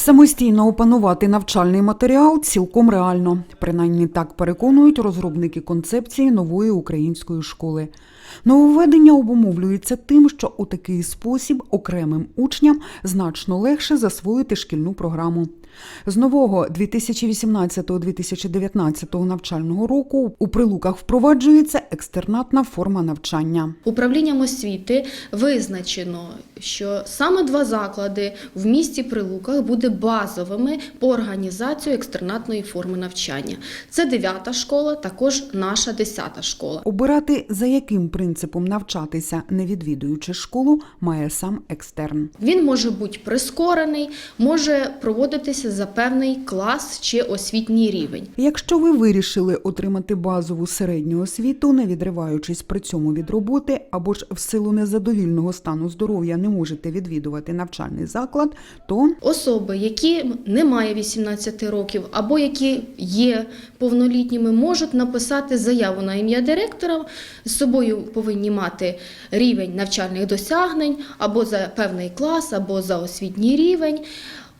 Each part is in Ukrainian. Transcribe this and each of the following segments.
Самостійно опанувати навчальний матеріал цілком реально. Принаймні так переконують розробники концепції нової української школи. Нововведення обумовлюється тим, що у такий спосіб окремим учням значно легше засвоїти шкільну програму. З нового 2018-2019 навчального року у прилуках впроваджується екстернатна форма навчання. Управлінням освіти визначено, що саме два заклади в місті Прилуках буде базовими по організацію екстернатної форми навчання. Це 9 школа, також наша 10 школа. Обирати за яким принципом навчатися, не відвідуючи школу, має сам екстерн. Він може бути прискорений, може проводитися за певний клас чи освітній рівень. Якщо ви вирішили отримати базову середню освіту, не відриваючись при цьому від роботи, або ж в силу незадовільного стану здоров'я не можете відвідувати навчальний заклад, то Особи, які не мають 18 років або які є повнолітніми, можуть написати заяву на ім'я директора. З собою повинні мати рівень навчальних досягнень або за певний клас, або за освітній рівень.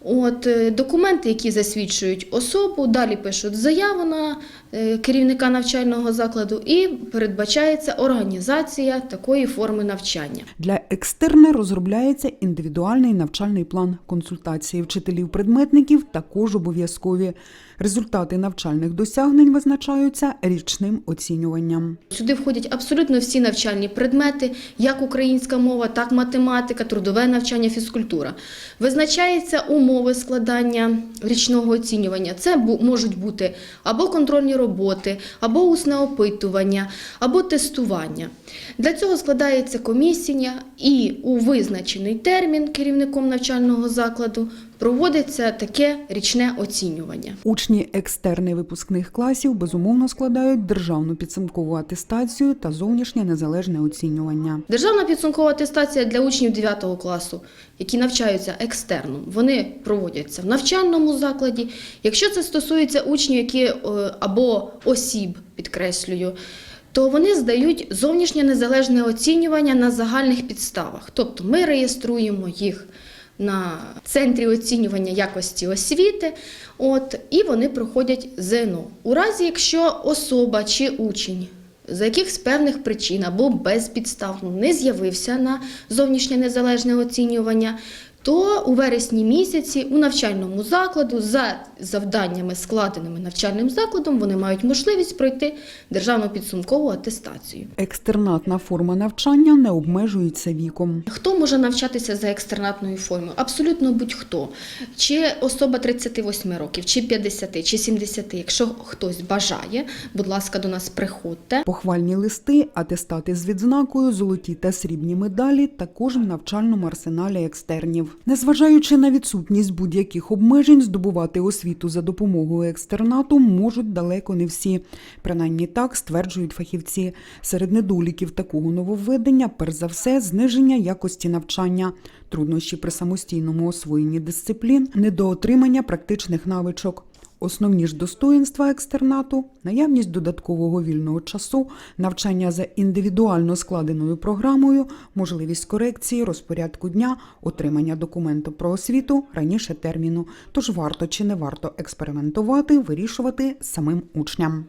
От е, документи, які засвідчують особу, далі пишуть заяву на е, керівника навчального закладу і передбачається організація такої форми навчання. для екстерна розробляється індивідуальний навчальний план. Консультації вчителів-предметників також обов'язкові. Результати навчальних досягнень визначаються річним оцінюванням. Сюди входять абсолютно всі навчальні предмети, як українська мова, так математика, трудове навчання, фізкультура. Визначаються умови складання річного оцінювання. Це можуть бути або контрольні роботи, або усне опитування, або тестування. Для цього складається комісія, і у визначений термін керівником навчального закладу проводиться таке річне оцінювання. Учні екстерни випускних класів безумовно складають державну підсумкову атестацію та зовнішнє незалежне оцінювання. Державна підсумкова атестація для учнів 9 класу, які навчаються екстерном, вони проводяться в навчальному закладі. Якщо це стосується учнів, які е, або осіб, підкреслюю, то вони здають зовнішнє незалежне оцінювання на загальних підставах. Тобто ми реєструємо їх на центрі оцінювання якості освіти, от, і вони проходять ЗНО. У разі, якщо особа чи учень з якихось певних причин або безпідставно не з'явився на зовнішнє незалежне оцінювання, то у вересні місяці у навчальному закладу за завданнями, складеними навчальним закладом, вони мають можливість пройти державну підсумкову атестацію. Екстернатна форма навчання не обмежується віком. Хто може навчатися за екстернатною формою? Абсолютно будь-хто. Чи особа 38 років, чи 50, чи 70. Якщо хтось бажає, будь ласка, до нас приходьте. Похвальні листи, атестати з відзнакою, золоті та срібні медалі також в навчальному арсеналі екстернів. Незважаючи на відсутність будь-яких обмежень, здобувати освіту за допомогою екстернату можуть далеко не всі. Принаймні так стверджують фахівці. Серед недоліків такого нововведення, перш за все, зниження якості навчання, труднощі при самостійному освоєнні дисциплін, недоотримання практичних навичок. Основні ж достоїнства екстернату, наявність додаткового вільного часу, навчання за індивідуально складеною програмою, можливість корекції, розпорядку дня, отримання документу про освіту раніше терміну. Тож варто чи не варто експериментувати, вирішувати самим учням.